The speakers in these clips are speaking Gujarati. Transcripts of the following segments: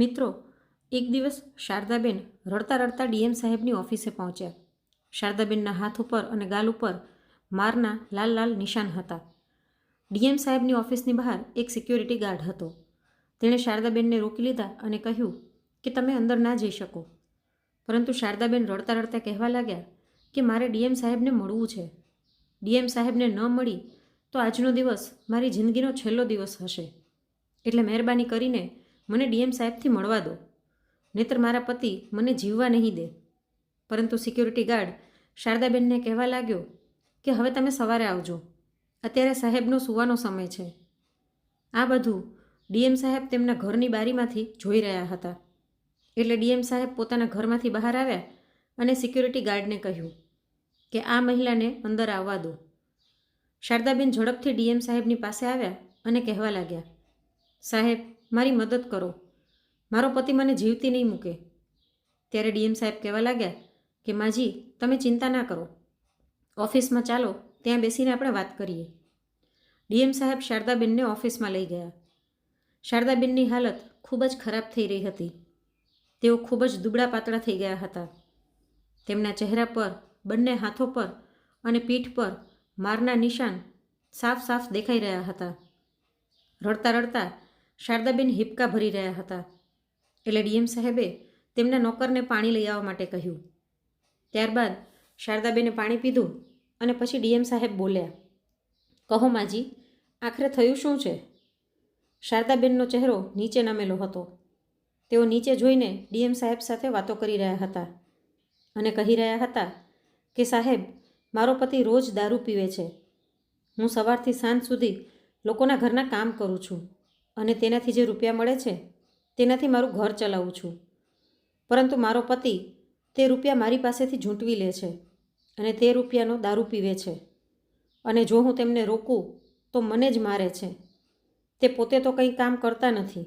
મિત્રો, એક દિવસ શારદાબેન રડતા રડતા ડીએમ સાહેબની ઓફિસે પહોંચ્યા. શારદાબેનના હાથ ઉપર અને ગાલ ઉપર મારના લાલ લાલ નિશાન હતા. ડીએમ સાહેબની ઓફિસની બહાર એક સિક્યોરિટી ગાર્ડ હતો. તેણે શારદાબેનને રોકી લીધા અને કહ્યું કે તમે અંદર ના જઈ શકો. પરંતુ શારદાબેન રડતા રડતા કહેવા લાગ્યા કે મારે ડીએમ સાહેબને મળવું છે. ડીએમ સાહેબને ન મળી તો આજનો દિવસ મારી જિંદગીનો છેલ્લો દિવસ હશે. એટલે મહેરબાની કરીને મને ડીએમ સાહેબથી મળવા દો. નહીતર મારા પતિ મને જીવવા નહીં દે. પરંતુ સિક્યુરિટી ગાર્ડ શારદાબેનને કહેવા લાગ્યો કે હવે તમે સવારે આવજો. અત્યારે સાહેબનો સૂવાનો સમય છે. આ બધું ડીએમ સાહેબ તેમના ઘરની બારીમાંથી જોઈ રહ્યા હતા. એટલે ડીએમ સાહેબ પોતાના ઘરમાંથી બહાર આવ્યા અને સિક્યુરિટી ગાર્ડને કહ્યું કે આ મહિલાને અંદર આવવા દો. શારદાબેન ઝડપથી ડીએમ સાહેબની પાસે આવ્યા અને કહેવા લાગ્યા, સાહેબ મારી મદદ કરો. મારો પતિ મને જીવતી નહીં મૂકે. ત્યારે ડીએમ સાહેબ કહેવા લાગ્યા કે, માજી, તમે ચિંતા ના કરો. ઓફિસમાં ચાલો, ત્યાં બેસીને આપણે વાત કરીએ. ડીએમ સાહેબ શારદાબેનને ઓફિસમાં લઈ ગયા. શારદાબેનની હાલત ખૂબ જ ખરાબ થઈ રહી હતી. તેઓ ખૂબ જ દુબળા પાતળા થઈ ગયા હતા. તેમના ચહેરા પર, બંને હાથો પર અને પીઠ પર મારના નિશાન સાફ સાફ દેખાઈ રહ્યા હતા. રડતા રડતા શારદાબેન હિપકા ભરી રહ્યા હતા. એટલે ડીએમ સાહેબે તેમના નોકરને પાણી લઈ આવવા માટે કહ્યું. ત્યારબાદ શારદાબેને પાણી પીધું અને પછી ડીએમ સાહેબ બોલ્યા, કહો માજી, આખરે થયું શું છે? શારદાબેનનો ચહેરો નીચે નમેલો હતો. તેઓ નીચે જોઈને ડીએમ સાહેબ સાથે વાતો કરી રહ્યા હતા અને કહી રહ્યા હતા કે, સાહેબ, મારો પતિ રોજ દારૂ પીવે છે. હું સવારથી સાંજ સુધી લોકોના ઘરના કામ કરું છું. અને તેનાથી જે રૂપિયા મળે છે, તેનાથી મારું ઘર ચલાવું છું. પરંતુ મારો પતિ તે રૂપિયા મારી પાસેથી ઝૂંટવી લે છે અને તે રૂપિયાનો દારૂ પીવે છે. અને જો હું તેમને રોકું, તો મને જ મારે છે. તે પોતે તો કંઈ કામ કરતા નથી.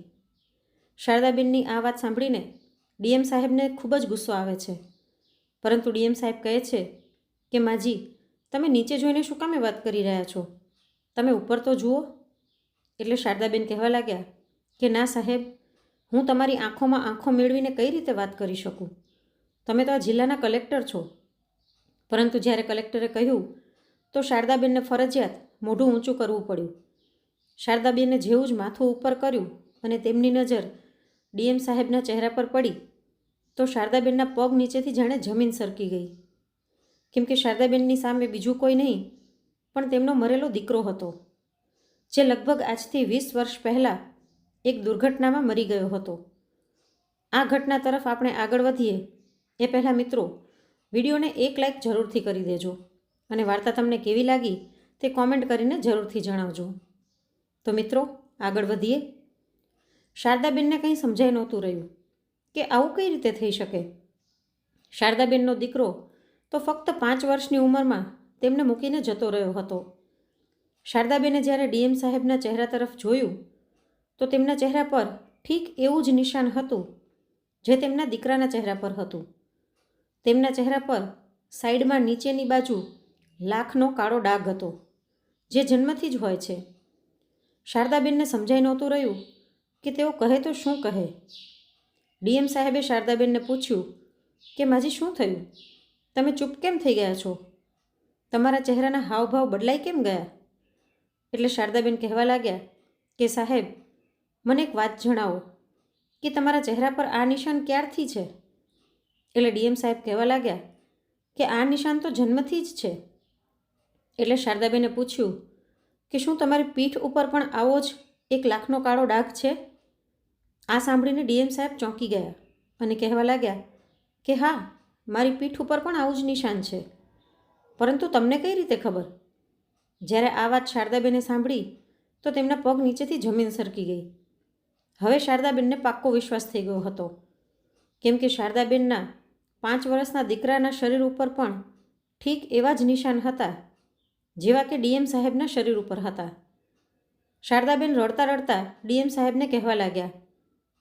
શારદાબેનની આ વાત સાંભળીને ડીએમ સાહેબને ખૂબ જ ગુસ્સો આવે છે. પરંતુ ડીએમ સાહેબ કહે છે કે, માજી, તમે નીચે જોઈને શું કામે વાત કરી રહ્યા છો? તમે ઉપર તો જુઓ. એટલે શારદાબેન કહેવા લાગ્યા કે, ના સાહેબ, હું તમારી આંખોમાં આંખો મેળવીને કઈ રીતે વાત કરી શકું? તમે તો આ જિલ્લાના કલેક્ટર છો. પરંતુ જ્યારે કલેક્ટરે કહ્યું, તો શારદાબેનને ફરજિયાત મોઢું ઊંચું કરવું પડ્યું. શારદાબેને જેવું જ માથું ઉપર કર્યું અને તેમની નજર ડીએમ સાહેબના ચહેરા પર પડી, તો શારદાબેનના પગ નીચેથી જાણે જમીન સરકી ગઈ. કેમ કે શારદાબેનની સામે બીજું કોઈ નહીં, પણ તેમનો મરેલો દીકરો હતો. જે લગભગ આજથી વીસ વર્ષ પહેલાં એક દુર્ઘટનામાં મરી ગયો હતો. આ ઘટના તરફ આપણે આગળ વધીએ. એ પહેલાં મિત્રો, વિડીયોને એક લાઇક જરૂરથી કરી દેજો અને વાર્તા તમને કેવી લાગી તે કોમેન્ટ કરીને જરૂરથી જણાવજો. તો મિત્રો, આગળ વધીએ. શારદાબેનને કંઈ સમજાઈ નહોતું રહ્યું કે આવું કઈ રીતે થઈ શકે. શારદાબેનનો દીકરો તો ફક્ત પાંચ વર્ષની ઉંમરમાં તેમને મૂકીને જતો રહ્યો હતો. શારદાબેને જ્યારે ડીએમ સાહેબના ચહેરા તરફ જોયું, તો તેમના ચહેરા પર ઠીક એવું જ નિશાન હતું જે તેમના દીકરાના ચહેરા પર હતું. તેમના ચહેરા પર સાઈડમાં નીચેની બાજુ લાખનો કાળો ડાઘ હતો, જે જન્મથી જ હોય છે. શારદાબેનને સમજાઈ નહોતું રહ્યું કે તેઓ કહે તો શું કહે. ડીએમ સાહેબે શારદાબેનને પૂછ્યું કે, માજી, શું થયું? તમે ચૂપ કેમ થઈ ગયા છો? તમારા ચહેરાના હાવભાવ બદલાઈ કેમ ગયા? એટલે શારદાબેન કહેવા લાગ્યા કે, સાહેબ, મને એક વાત જણાવો કે તમારા ચહેરા પર આ નિશાન ક્યારથી છે? એટલે ડીએમ સાહેબ કહેવા લાગ્યા કે, આ નિશાન તો જન્મથી જ છે. એટલે શારદાબેને પૂછ્યું કે, શું તમારી પીઠ ઉપર પણ આવો જ એક લાખનો કાળો ડાઘ છે? આ સાંભળીને ડીએમ સાહેબ ચોંકી ગયા અને કહેવા લાગ્યા કે, હા, મારી પીઠ ઉપર પણ આવું જ નિશાન છે. પરંતુ તમને કઈ રીતે ખબર? જ્યારે આ વાત શારદાબેને સાંભળી, તો તેમના પગ નીચેથી જમીન સરકી ગઈ. હવે શારદાબેનને પાક્કો વિશ્વાસ થઈ ગયો હતો. કેમ કે શારદાબેનના પાંચ વર્ષના દીકરાના શરીર ઉપર પણ ઠીક એવા જ નિશાન હતા, જેવા કે ડીએમ સાહેબના શરીર ઉપર હતા. શારદાબેન રડતા રડતા ડીએમ સાહેબને કહેવા લાગ્યા,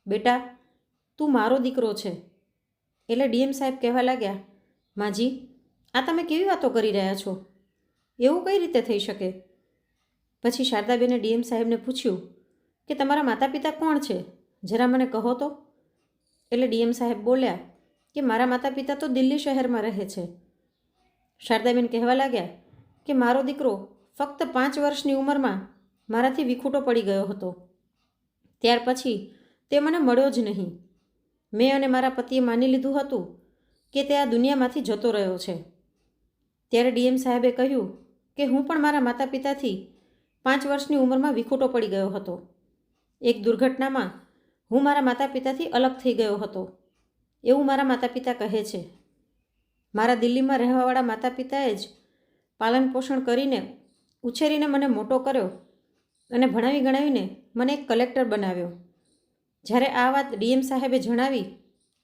બેટા, તું મારો દીકરો છે. એટલે ડીએમ સાહેબ કહેવા લાગ્યા, માજી, આ તમે કેવી વાતો કરી રહ્યા છો? એવું કઈ રીતે થઈ શકે? પછી શારદાબેને ડીએમ સાહેબને પૂછ્યું કે તમારા માતા પિતા કોણ છે? જરા મને કહો તો. એટલે ડીએમ સાહેબ બોલ્યા કે મારા માતા પિતા તો દિલ્હી શહેરમાં રહે છે. શારદાબેન કહેવા લાગ્યા કે મારો દીકરો ફક્ત પાંચ વર્ષની ઉંમરમાં મારાથી વિખૂટો પડી ગયો હતો. ત્યાર પછી તે મને મળ્યો જ નહીં. મેં અને મારા પતિએ માની લીધું હતું કે તે આ દુનિયામાંથી જતો રહ્યો છે. ત્યારે ડીએમ સાહેબે કહ્યું કે હું પણ મારા માતા પિતાથી પાંચ વર્ષની ઉંમરમાં વિખૂટો પડી ગયો હતો. એક દુર્ઘટનામાં હું મારા માતા પિતાથી અલગ થઈ ગયો હતો. એવું મારા માતા પિતા કહે છે. મારા દિલ્હીમાં રહેવાવાળા માતા પિતાએ જ પાલન પોષણ કરીને ઉછેરીને મને મોટો કર્યો અને ભણાવી ગણાવીને મને એક કલેક્ટર બનાવ્યો. જ્યારે આ વાત ડીએમ સાહેબે જણાવી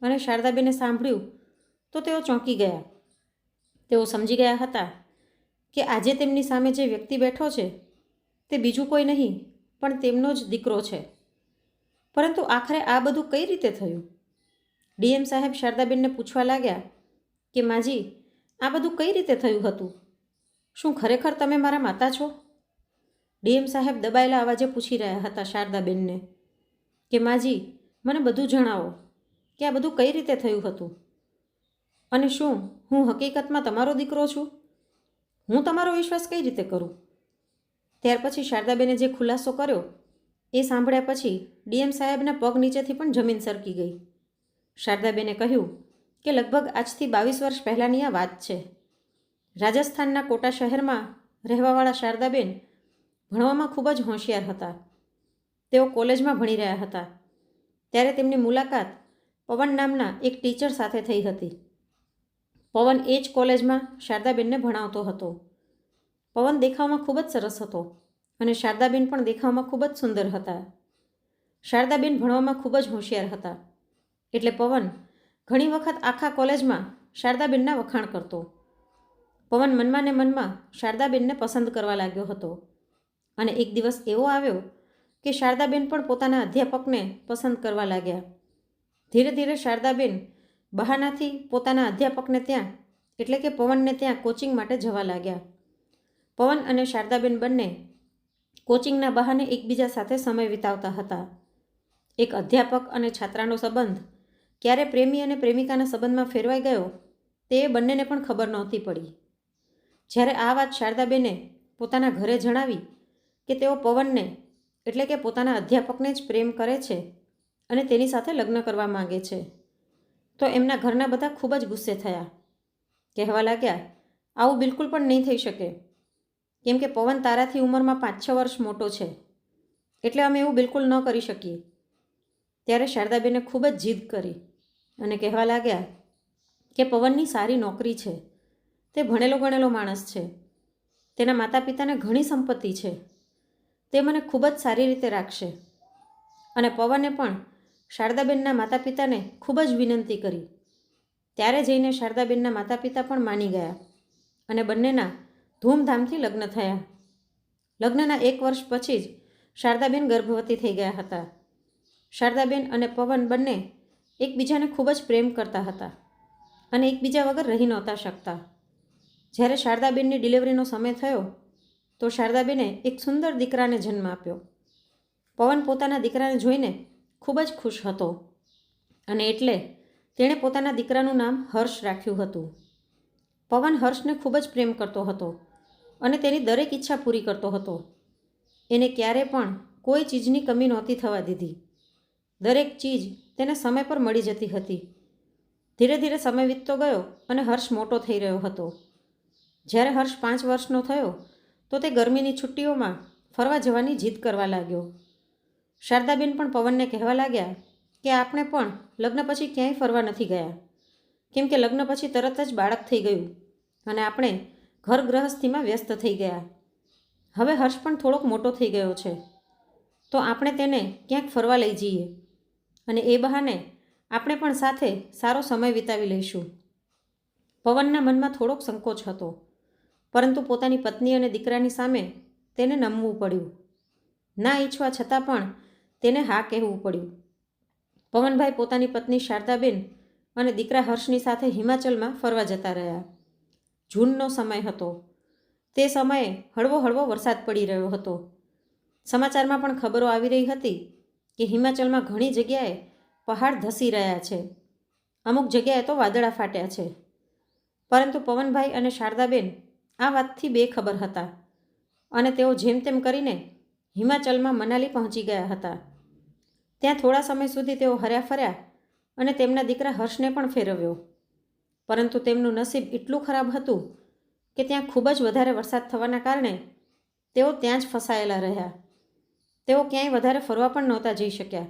અને શારદાબેને સાંભળ્યું તો તેઓ ચોંકી ગયા. તેઓ સમજી ગયા હતા કે આજે તેમની સામે જે વ્યક્તિ બેઠો છે, તે બીજું કોઈ નહીં, પણ તેમનો જ દીકરો છે. પરંતુ આખરે આ બધું કઈ રીતે થયું? ડીએમ સાહેબ શારદાબેનને પૂછવા લાગ્યા કે, માજી, આ બધું કઈ રીતે થયું હતું? શું ખરેખર તમે મારા માતા છો? ડીએમ સાહેબ દબાયેલા અવાજે પૂછી રહ્યા હતા શારદાબેનને કે, માજી, મને બધું જણાવો, કે આ બધું કઈ રીતે થયું હતું? અને શું હું હકીકતમાં તમારો દીકરો છું? હું તમારો વિશ્વાસ કઈ રીતે કરું? ત્યાર પછી શારદાબેને જે ખુલાસો કર્યો, એ સાંભળ્યા પછી ડીએમ સાહેબના પગ નીચેથી પણ જમીન સરકી ગઈ. શારદાબેને કહ્યું કે લગભગ આજથી બાવીસ વર્ષ પહેલાંની આ વાત છે. રાજસ્થાનના કોટા શહેરમાં રહેવાવાળા શારદાબેન ભણવામાં ખૂબ જ હોશિયાર હતા. તેઓ કોલેજમાં ભણી રહ્યા હતા. ત્યારે તેમની મુલાકાત પવન નામના એક ટીચર સાથે થઈ હતી. પવન એ જ કોલેજમાં શારદાબેનને ભણાવતો હતો. પવન દેખાવમાં ખૂબ જ સરસ હતો અને શારદાબેન પણ દેખાવમાં ખૂબ જ સુંદર હતા. શારદાબેન ભણવામાં ખૂબ જ હોશિયાર હતા. એટલે પવન ઘણી વખત આખા કોલેજમાં શારદાબેનના વખાણ કરતો. પવન મનમાં ને મનમાં શારદાબેનને પસંદ કરવા લાગ્યો હતો. અને એક દિવસ એવો આવ્યો કે શારદાબેન પણ પોતાના અધ્યાપકને પસંદ કરવા લાગ્યા. ધીરે ધીરે શારદાબેન બહાનાથી પોતાના અધ્યાપકને ત્યાં, એટલે કે પવનને ત્યાં કોચિંગ માટે જવા લાગ્યા. પવન અને શારદાબેન બંને કોચિંગના બહાને એકબીજા સાથે સમય વિતાવતા હતા. એક અધ્યાપક અને છાત્રાનો સંબંધ, ક્યારે પ્રેમી અને પ્રેમિકાના સંબંધમાં ફેરવાઈ ગયો, તે બંનેને પણ ખબર નહોતી પડી. જ્યારે આ વાત શારદાબેને પોતાના ઘરે જણાવી કે તેઓ પવનને, એટલે કે પોતાના અધ્યાપકને જ પ્રેમ કરે છે અને તેની સાથે લગ્ન કરવા માગે છે. તો એમના ઘરના બધા ખૂબ જ ગુસ્સે થયા. કહેવા લાગ્યા, આવું બિલકુલ પણ નહીં થઈ શકે. કેમ કે પવન તારાથી ઉંમરમાં પાંચ છ વર્ષ મોટો છે. એટલે અમે એવું બિલકુલ ન કરી શકીએ. ત્યારે શારદાબેને ખૂબ જ જીદ કરી અને કહેવા લાગ્યા કે પવનની સારી નોકરી છે. તે ભણેલો ગણેલો માણસ છે. તેના માતા પિતાને ઘણી સંપત્તિ છે. તે મને ખૂબ જ સારી રીતે રાખશે. અને પવને પણ શારદાબેનના માતા પિતાને ખૂબ જ વિનંતી કરી. ત્યારે જઈને શારદાબેનના માતા પિતા પણ માની ગયા અને બંનેના ધૂમધામથી લગ્ન થયા. લગ્નના એક વર્ષ પછી જ શારદાબેન ગર્ભવતી થઈ ગયા હતા. શારદાબેન અને પવન બંને એકબીજાને ખૂબ જ પ્રેમ કરતા હતા અને એકબીજા વગર રહી નહોતા શકતા. જ્યારે શારદાબેનની ડિલિવરીનો સમય થયો, તો શારદાબેને એક સુંદર દીકરાને જન્મ આપ્યો. પવન પોતાના દીકરાને જોઈને ખૂબ જ ખુશ હતો. અને એટલે તેણે પોતાના દીકરાનું નામ હર્ષ રાખ્યું હતું. પવન હર્ષને ખૂબ જ પ્રેમ કરતો હતો અને તેની દરેક ઈચ્છા પૂરી કરતો હતો. એને ક્યારે પણ કોઈ ચીજની કમી નહોતી થવા દીધી. દરેક ચીજ તેને સમય પર મળી જતી હતી. ધીરે ધીરે સમય વીતતો ગયો અને હર્ષ મોટો થઈ રહ્યો હતો. જ્યારે હર્ષ પાંચ વર્ષનો થયો, તો તે ગરમીની છુટ્ટીઓમાં ફરવા જવાની જીદ કરવા લાગ્યો. શારદાબેન પણ પવનને કહેવા લાગ્યા કે આપણે પણ લગ્ન પછી ક્યાંય ફરવા નથી ગયા. કેમ કે લગ્ન પછી તરત જ બાળક થઈ ગયું અને આપણે ઘર ગૃહસ્થીમાં વ્યસ્ત થઈ ગયા. હવે હર્ષ પણ થોડોક મોટો થઈ ગયો છે. તો આપણે તેને ક્યાંક ફરવા લઈ જઈએ અને એ બહાને આપણે પણ સાથે સારો સમય વિતાવી લઈશું. પવનના મનમાં થોડોક સંકોચ હતો, પરંતુ પોતાની પત્ની અને દીકરાની સામે તેને નમવું પડ્યું. ના ઈચ્છવા છતાં પણ તેને હા કહેવું પડ્યું. પવનભાઈ પોતાની પત્ની શારદાબેન અને દીકરા હર્ષની સાથે હિમાચલમાં ફરવા જતા રહ્યા. જૂનનો સમય હતો. તે સમયે હળવો હળવો વરસાદ પડી રહ્યો હતો. સમાચારમાં પણ ખબરો આવી રહી હતી કે હિમાચલમાં ઘણી જગ્યાએ પહાડ ધસી રહ્યા છે. અમુક જગ્યાએ તો વાદળા ફાટ્યા છે. પરંતુ પવનભાઈ અને શારદાબેન આ વાતથી બેખબર હતા અને તેઓ જેમ તેમ કરીને હિમાચલમાં મનાલી પહોંચી ગયા હતા. ત્યાં થોડા સમય સુધી તેઓ હર્યા ફર્યા અને તેમના દીકરા હર્ષને પણ ફેરવ્યો. પરંતુ તેમનું નસીબ એટલું ખરાબ હતું કે ત્યાં ખૂબ જ વધારે વરસાદ થવાના કારણે તેઓ ત્યાં જ ફસાયેલા રહ્યા. તેઓ ક્યાંય વધારે ફરવા પણ નહોતા જઈ શક્યા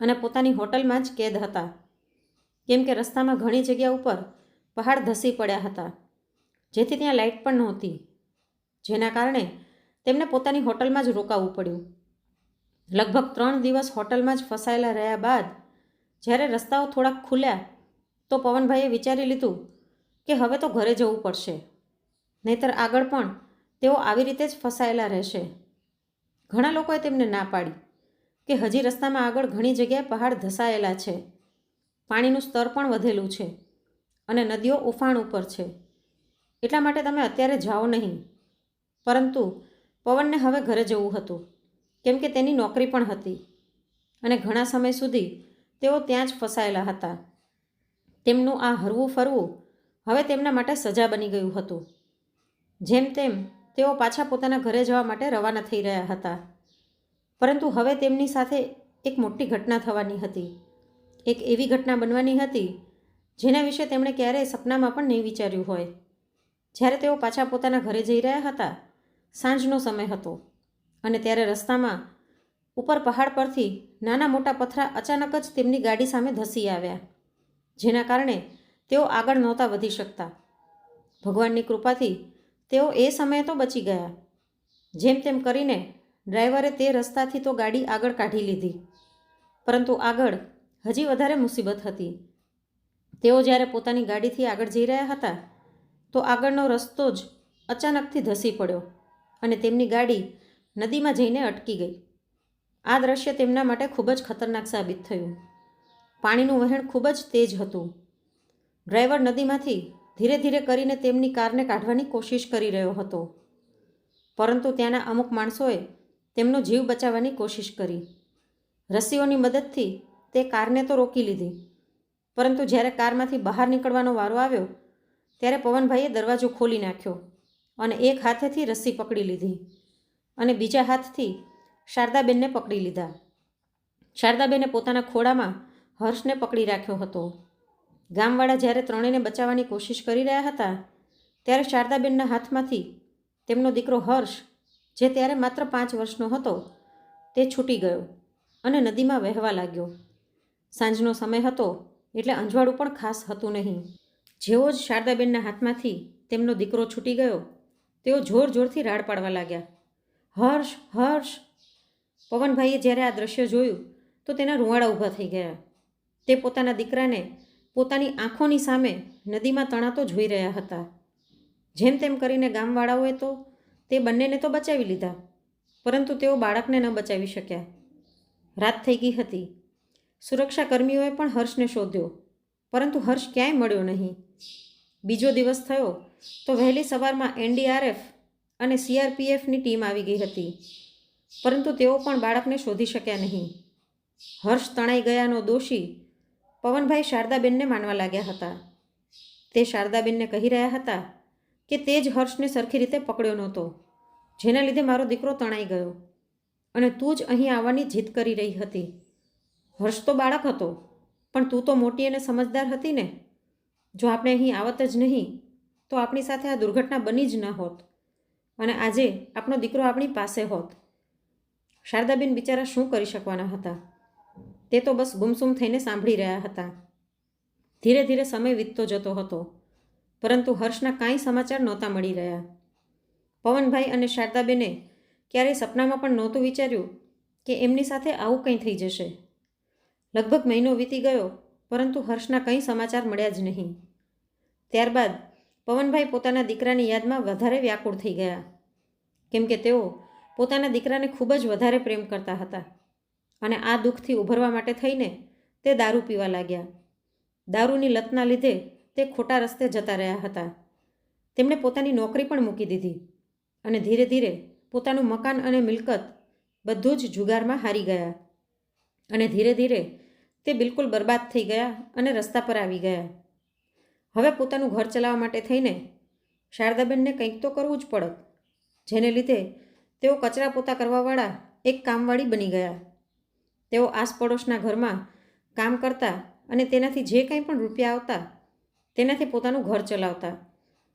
અને પોતાની હોટલમાં જ કેદ હતા. કેમ કે રસ્તામાં ઘણી જગ્યા ઉપર પહાડ ધસી પડ્યા હતા, જેથી ત્યાં લાઇટ પણ નહોતી. જેના કારણે તેમને પોતાની હોટલમાં જ રોકાવું પડ્યું. લગભગ ત્રણ દિવસ હોટલમાં જ ફસાયેલા રહ્યા બાદ, જ્યારે રસ્તાઓ થોડાક ખુલ્યા, તો પવનભાઈએ વિચારી લીધું કે હવે તો ઘરે જવું પડશે. નહીતર આગળ પણ તેઓ આવી રીતે જ ફસાયેલા રહેશે. ઘણા લોકોએ તેમને ના પાડી કે હજી રસ્તામાં આગળ ઘણી જગ્યાએ પહાડ ધસાયેલા છે. પાણીનું સ્તર પણ વધેલું છે અને નદીઓ ઉફાણ ઉપર છે. એટલા માટે તમે અત્યારે જાઓ નહીં. પરંતુ પવનને હવે ઘરે જવું હતું, કેમ કે તેની નોકરી પણ હતી. અને ઘણા સમય સુધી તેઓ ત્યાં જ ફસાયેલા હતા. તેમનું આ હરવું ફરવું હવે તેમના માટે સજા બની ગયું હતું. જેમ તેમ તેઓ પાછા પોતાના ઘરે જવા માટે રવાના થઈ રહ્યા હતા. પરંતુ હવે તેમની સાથે એક મોટી ઘટના થવાની હતી. એક એવી ઘટના બનવાની હતી, જેના વિશે તેમણે ક્યારેય સપનામાં પણ નહીં વિચાર્યું હોય. જ્યારે તેઓ પાછા પોતાના ઘરે જઈ રહ્યા હતા સાંજનો સમય હતો અને ત્યારે રસ્તામાં ઉપર પહાડ પરથી નાના મોટા પથરા અચાનક જ તેમની ગાડી સામે ધસી આવ્યા, જેના કારણે તેઓ આગળ નહોતા વધી શકતા. ભગવાનની કૃપાથી તેઓ એ સમયે તો બચી ગયા. જેમ તેમ કરીને ડ્રાઈવરે તે રસ્તાથી તો ગાડી આગળ કાઢી લીધી, પરંતુ આગળ હજી વધારે મુસીબત હતી. તેઓ જ્યારે પોતાની ગાડીથી આગળ જઈ રહ્યા હતા, તો આગળનો રસ્તો જ અચાનકથી ધસી પડ્યો. અને તેમની ગાડી નદીમાં જઈને અટકી ગઈ. આ દ્રશ્ય તેમના માટે ખૂબ જ ખતરનાક સાબિત થયું. પાણીનું વહેણ ખૂબ જ તેજ હતું. ડ્રાઈવર નદીમાંથી ધીરે ધીરે કરીને તેમની કારને કાઢવાની કોશિશ કરી રહ્યો હતો. પરંતુ ત્યાંના અમુક માણસોએ તેમનો જીવ બચાવવાની કોશિશ કરી. રસીઓની મદદથી તે કારને તો રોકી લીધી. પરંતુ જ્યારે કારમાંથી બહાર નીકળવાનો વારો આવ્યો, ત્યારે પવનભાઈએ દરવાજો ખોલી નાખ્યો. અને એક હાથેથી રસ્સી પકડી લીધી અને બીજા હાથથી શારદાબેનને પકડી લીધા. શારદાબેને પોતાના ખોળામાં હર્ષને પકડી રાખ્યો હતો. ગામવાળા જ્યારે ત્રણેયને બચાવવાની કોશિશ કરી રહ્યા હતા, ત્યારે શારદાબેનના હાથમાંથી તેમનો દીકરો હર્ષ, જે ત્યારે માત્ર પાંચ વર્ષનો હતો, તે છૂટી ગયો અને નદીમાં વહેવા લાગ્યો. સાંજનો સમય હતો એટલે અંજવાળું પણ ખાસ હતું નહીં. જેવો જ શારદાબેનના હાથમાંથી તેમનો દીકરો છૂટી ગયો તેઓ જોર જોરથી રાડ પાડવા લાગ્યા. હર્ષ હર્ષ. પવનભાઈએ જ્યારે આ દ્રશ્ય જોયું, તો તેના રૂવાડા ઊભા થઈ ગયા. તે પોતાના દીકરાને પોતાની આંખોની સામે નદીમાં તણાતો જોઈ રહ્યા હતા. જેમ તેમ કરીને ગામવાળાઓએ તો તે બંનેને તો બચાવી લીધા, પરંતુ તેઓ બાળકને ન બચાવી શક્યા. રાત થઈ ગઈ હતી. સુરક્ષા કર્મીઓએ પણ હર્ષને શોધ્યો, પરંતુ હર્ષ ક્યાંય મળ્યો નહીં. બીજો દિવસ થયો તો વહેલી સવારમાં એનડીઆરએફ અને સીઆરપીએફની ટીમ આવી ગઈ હતી. પરંતુ તેઓ પણ બાળકને શોધી શક્યા નહીં. હર્ષ તણાઈ ગયાનો દોષી પવનભાઈ શારદાબેનને માનવા લાગ્યા હતા. તે શારદાબેનને કહી રહ્યા હતા કે તે જ હર્ષને સરખી રીતે પકડ્યો નહોતો, જેના લીધે મારો દીકરો તણાઈ ગયો અને તું જ અહીં આવવાની જીદ કરી રહી હતી. હર્ષ તો બાળક હતો, પણ તું તો મોટી અને સમજદાર હતી ને. જો આપણે અહીં આવત જ નહીં તો આપણી સાથે આ દુર્ઘટના બની જ ન હોત. અને આજે આપણો દીકરો આપણી પાસે હોત. શારદાબેન બિચારા શું કરી શકવાના હતા? તે તો બસ ગુમસુમ થઈને સાંભળી રહ્યા હતા. ધીરે ધીરે સમય વીતતો જતો હતો, પરંતુ હર્ષના કાંઈ સમાચાર નહોતા મળી રહ્યા. પવનભાઈ અને શારદાબેને ક્યારેય સપનામાં પણ નહોતું વિચાર્યું કે એમની સાથે આવું કંઈ થઈ જશે. લગભગ મહિનો વીતી ગયો, પરંતુ હર્ષના કંઈ સમાચાર મળ્યા જ નહીં. ત્યારબાદ પવનભાઈ પોતાના દીકરાની યાદમાં વધારે વ્યાકુળ થઈ ગયા. કેમ કે તેઓ પોતાના દીકરાને ખૂબ જ વધારે પ્રેમ કરતા હતા અને આ દુઃખથી ઉભરવા માટે થઈને તે દારૂ પીવા લાગ્યા. દારૂની લતના લીધે તે ખોટા રસ્તે જતા રહ્યા હતા. તેમણે પોતાની નોકરી પણ મૂકી દીધી અને ધીરે ધીરે પોતાનું મકાન અને મિલકત બધું જ જુગારમાં હારી ગયા અને ધીરે ધીરે તે બિલકુલ બરબાદ થઈ ગયા અને રસ્તા પર આવી ગયા. હવે પોતાનું ઘર ચલાવવા માટે થઈને શારદાબેનને કંઈક તો કરવું જ પડત. જેને લીધે તેઓ કચરા પોતા કરવાવાળા એક કામવાળી બની ગયા. તેઓ આસપડોશના ઘરમાં કામ કરતા અને તેનાથી જે કંઈ પણ રૂપિયા આવતા તેનાથી પોતાનું ઘર ચલાવતા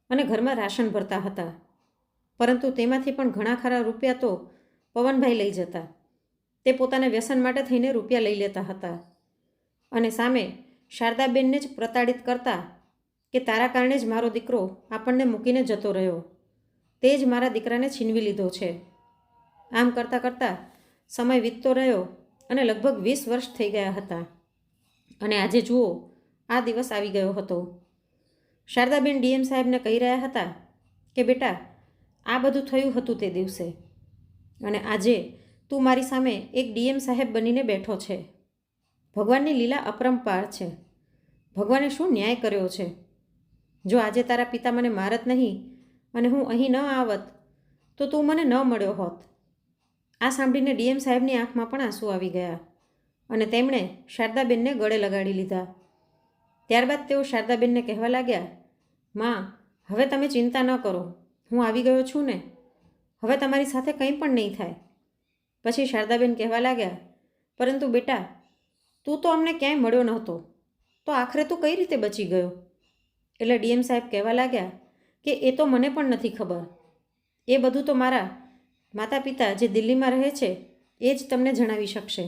અને ઘરમાં રાશન ભરતા હતા. પરંતુ તેમાંથી પણ ઘણા ખરા રૂપિયા તો પવનભાઈ લઈ જતા. તે પોતાના વ્યસન માટે થઈને રૂપિયા લઈ લેતા હતા. અને સામે શારદાબેનને જ પ્રતાડિત કરતા કે તારા કારણે જ મારો દીકરો આપણને મૂકીને જતો રહ્યો. તે જ મારા દીકરાને છીનવી લીધો છે. આમ કરતાં કરતાં સમય વીતતો રહ્યો અને લગભગ વીસ વર્ષ થઈ ગયા હતા. અને આજે જુઓ, આ દિવસ આવી ગયો હતો. શારદાબેન ડીએમ સાહેબને કહી રહ્યા હતા કે, બેટા, આ બધું થયું હતું તે દિવસે. અને આજે તું મારી સામે એક ડીએમ સાહેબ બનીને બેઠો છે. ભગવાનની લીલા અપરંપાર છે. ભગવાને શું ન્યાય કર્યો છે? જો આજે તારા પિતા મને મારત નહીં અને હું અહીં ન આવત, તો તું મને ન મળ્યો હોત. આ સાંભળીને ડીએમ સાહેબની આંખમાં પણ આંસુ આવી ગયા અને તેમણે શારદાબેનને ગળે લગાડી લીધા. ત્યારબાદ તેઓ શારદાબેનને કહેવા લાગ્યા, માં, હવે તમે ચિંતા ન કરો, હું આવી ગયો છું ને. હવે તમારી સાથે કંઈ પણ નહીં થાય. પછી શારદાબેન કહેવા લાગ્યા, પરંતુ બેટા, તું તો અમને ક્યાંય મળ્યો નહોતો. તો આખરે તું કઈ રીતે બચી ગયો? એટલે ડીએમ સાહેબ કહેવા લાગ્યા કે એ તો મને પણ નથી ખબર. એ બધું તો મારા માતા પિતા જે દિલ્હીમાં રહે છે, એ જ તમને જણાવી શકશે.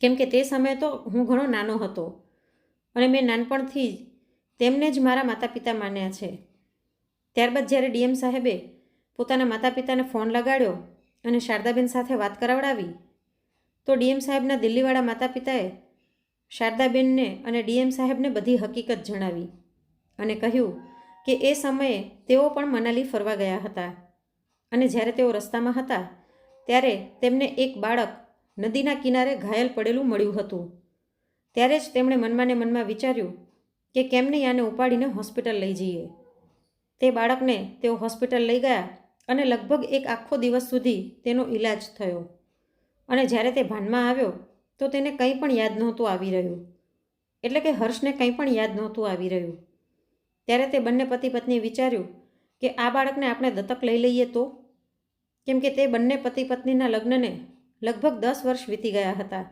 કેમ કે તે સમયે તો હું ઘણો નાનો હતો અને મેં નાનપણથી જ તેમને જ મારા માતા પિતા માન્યા છે. ત્યારબાદ જ્યારે ડીએમ સાહેબે પોતાના માતા પિતાને ફોન લગાડ્યો અને શારદાબેન સાથે વાત કરાવડાવી, તો ડીએમ સાહેબના દિલ્હીવાળા માતા પિતાએ શારદાબેનને અને ડીએમ સાહેબને બધી હકીકત જણાવી. અને કહ્યું કે એ સમયે તેઓ પણ મનાલી ફરવા ગયા હતા. અને જ્યારે તેઓ રસ્તામાં હતા, ત્યારે તેમને એક બાળક નદીના કિનારે ઘાયલ પડેલું મળ્યું હતું. ત્યારે જ તેમણે મનમાં ને મનમાં વિચાર્યું કે કેમ નહીં આને ઉપાડીને હોસ્પિટલ લઈ જઈએ. તે બાળકને તેઓ હોસ્પિટલ લઈ ગયા અને લગભગ એક આખો દિવસ સુધી તેનો ઈલાજ થયો. અને જ્યારે તે ભાનમાં આવ્યો, તો તેને કંઈ પણ યાદ નહોતું આવી રહ્યું. એટલે કે હર્ષને કંઈ પણ યાદ નહોતું આવી રહ્યું. ત્યારે તે બંને પતિ પત્નીએ વિચાર્યું કે આ બાળકને આપણે દત્તક લઈ લઈએ તો? કેમ કે તે બંને પતિ પત્નીના લગ્નને લગભગ દસ વર્ષ વીતી ગયા હતા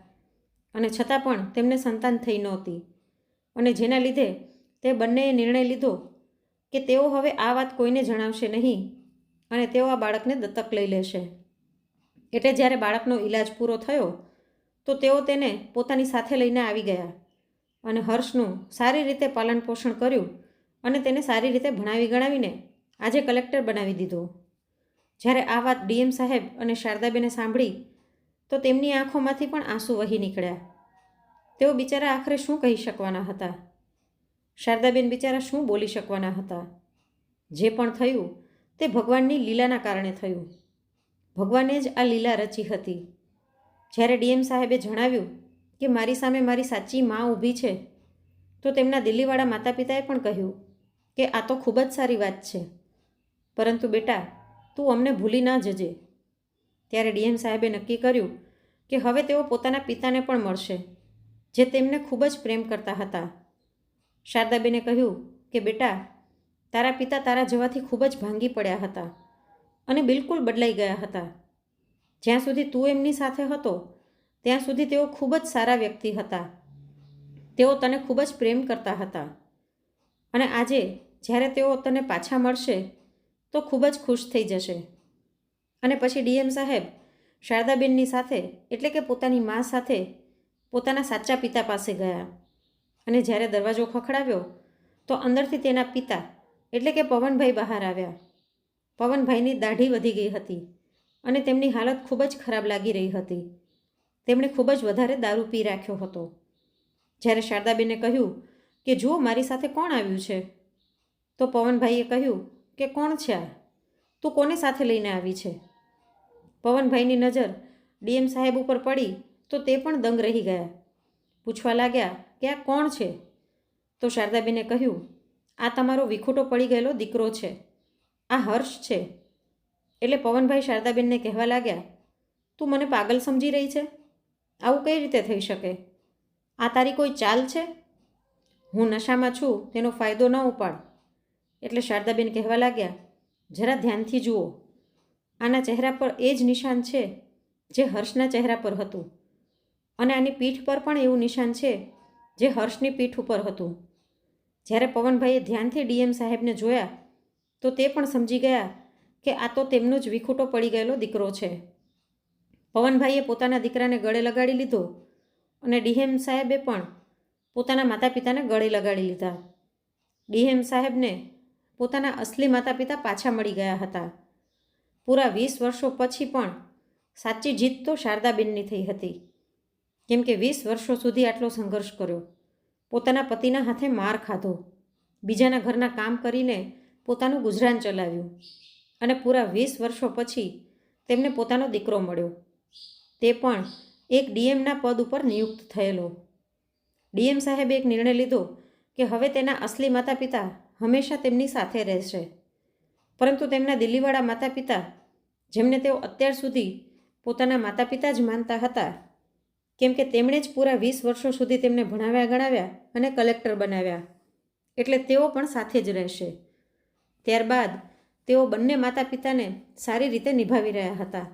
અને છતાં પણ તેમને સંતાન થઈ નહોતી. અને જેના લીધે તે બંનેએ નિર્ણય લીધો કે તેઓ હવે આ વાત કોઈને જણાવશે નહીં અને તેઓ આ બાળકને દત્તક લઈ લેશે. એટલે જ્યારે બાળકનો ઈલાજ પૂરો થયો, તો તેઓ તેને પોતાની સાથે લઈને આવી ગયા અને હર્ષનું સારી રીતે પાલન પોષણ કર્યું અને તેને સારી રીતે ભણાવી ગણાવીને આજે કલેક્ટર બનાવી દીધો. જ્યારે આ વાત ડીએમ સાહેબ અને શારદાબેને સાંભળી, તો તેમની આંખોમાંથી પણ આંસુ વહી નીકળ્યા. તેઓ બિચારા આખરે શું કહી શકવાના હતા? શારદાબેન બિચારા શું બોલી શકવાના હતા? જે પણ થયું, તે ભગવાનની લીલાના કારણે થયું. ભગવાને જ આ લીલા રચી હતી. જ્યારે ડીએમ સાહેબે જણાવ્યું કે મારી સામે મારી સાચી મા ઊભી છે, તો તેમના દિલ્હીવાળા માતા પિતાએ પણ કહ્યું કે આ તો ખૂબ જ સારી વાત છે. પરંતુ બેટા, તું અમને ભૂલી ના જજે. ત્યારે ડીએમ સાહેબે નક્કી કર્યું કે હવે તેઓ પોતાના પિતાને પણ મળશે, જે તેમને ખૂબ જ પ્રેમ કરતા હતા. શારદાબેને કહ્યું કે, બેટા, તારા પિતા તારા જવાથી ખૂબ જ ભાંગી પડ્યા હતા અને બિલકુલ બદલાઈ ગયા હતા. જ્યાં સુધી તું એમની સાથે હતો, ત્યાં સુધી તેઓ ખૂબ જ સારા વ્યક્તિ હતા. તેઓ તને ખૂબ જ પ્રેમ કરતા હતા. અને આજે જ્યારે તેઓ તને પાછા મળશે, તો ખૂબ જ ખુશ થઈ જશે. અને પછી ડીએમ સાહેબ, શારદાબેનની સાથે, એટલે કે પોતાની મા સાથે, પોતાના સાચા પિતા પાસે ગયા. અને જ્યારે દરવાજો ખખડાવ્યો, તો અંદરથી તેના પિતા, એટલે કે પવનભાઈ બહાર આવ્યા. પવનભાઈની દાઢી વધી ગઈ હતી અને તેમની હાલત ખૂબ જ ખરાબ લાગી રહી હતી. તેમણે ખૂબ જ વધારે દારૂ પી રાખ્યો હતો. જ્યારે શારદાબેને કહ્યું કે, જુઓ, મારી સાથે કોણ આવ્યું છે? તો પવનભાઈએ કહ્યું કે કોણ છે આ? તું કોને સાથે લઈને આવી છે? પવનભાઈની નજર ડીએમ સાહેબ ઉપર પડી તો તે પણ દંગ રહી ગયા. પૂછવા લાગ્યા કે આ કોણ છે? તો શારદાબેને કહ્યું, આ તમારો વિખૂટો પડી ગયેલો દીકરો છે. આ હર્ષ છે. એટલે પવનભાઈ શારદાબેનને કહેવા લાગ્યા, તું મને પાગલ સમજી રહી છે? આવું કઈ રીતે થઈ શકે? આ તારી કોઈ ચાલ છે? હું નશામાં છું, તેનો ફાયદો ન ઉપાડ. એટલે શારદાબેન કહેવા લાગ્યા, જરા ધ્યાનથી જુઓ. આના ચહેરા પર એ જ નિશાન છે જે હર્ષના ચહેરા પર હતું. અને આની પીઠ પર પણ એવું નિશાન છે જે હર્ષની પીઠ ઉપર હતું. જ્યારે પવનભાઈએ ધ્યાનથી ડીએમ સાહેબને જોયા, તો તે પણ સમજી ગયા કે આ તો તેમનો જ વિખૂટો પડી ગયેલો દીકરો છે. પવનભાઈએ પોતાના દીકરાને ગળે લગાડી લીધો અને ડીએમ સાહેબે પણ પોતાના માતા પિતાને ગળે લગાડી લીધા. ડીએમ સાહેબને પોતાના અસલી માતા પિતા પાછા મળી ગયા હતા. પૂરા વીસ વર્ષો પછી પણ સાચી જીત તો શારદાબેનની થઈ હતી. કેમ કે વીસ વર્ષો સુધી આટલો સંઘર્ષ કર્યો. પોતાના પતિના હાથે માર ખાધો. બીજાના ઘરના કામ કરીને પોતાનું ગુજરાન ચલાવ્યું. અને પૂરા વીસ વર્ષો પછી તેમને પોતાનો દીકરો મળ્યો. તે પણ એક ડીએમના પદ ઉપર નિયુક્ત થયેલો. ડીએમ સાહેબે એક નિર્ણય લીધો કે હવે તેના અસલી માતા પિતા હંમેશા તેમની સાથે રહેશે. પરંતુ તેમના દિલ્હીવાળા માતા પિતા જેમને તેઓ અત્યાર સુધી પોતાના માતા પિતા જ માનતા હતા, કેમ કે તેમણે જ પૂરા વીસ વર્ષો સુધી તેમને ભણાવ્યા, ગણાવ્યા અને કલેક્ટર બનાવ્યા. એટલે તેઓ પણ સાથે જ રહેશે. ત્યારબાદ તેઓ બંને માતા પિતાને સારી રીતે નિભાવી રહ્યા હતા.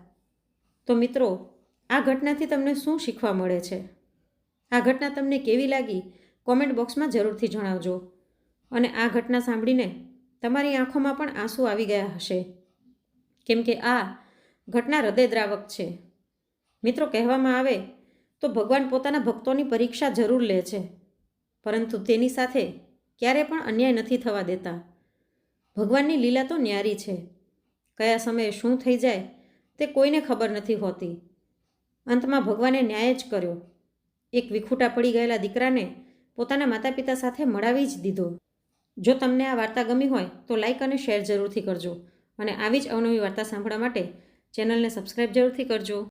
તો મિત્રો, આ ઘટનાથી તમને શું શીખવા મળે છે? આ ઘટના તમને કેવી લાગી? કોમેન્ટ બોક્સમાં જરૂરથી જણાવજો. અને આ ઘટના સાંભળીને તમારી આંખોમાં પણ આંસુ આવી ગયા હશે. કેમ કે આ ઘટના હૃદયદ્રાવક છે. મિત્રો, કહેવામાં આવે તો ભગવાન પોતાના ભક્તોની પરીક્ષા જરૂર લે છે. પરંતુ તેની સાથે ક્યારે પણ અન્યાય નથી થવા દેતા. ભગવાનની લીલા તો ન્યારી છે. કયા સમયે શું થઈ જાય તે કોઈને ખબર નથી હોતી. અંતમાં ભગવાને ન્યાય જ કર્યો. એક વિખૂટા પડી ગયેલા દીકરાને પોતાના માતા પિતા સાથે મળાવી જ દીધો. જો તમને આ વાર્તા ગમી હોય તો લાઇક અને શેર જરૂરથી કરજો. અને આવી જ અવનવી વાર્તા સાંભળવા માટે ચેનલને સબસ્ક્રાઈબ જરૂરથી કરજો.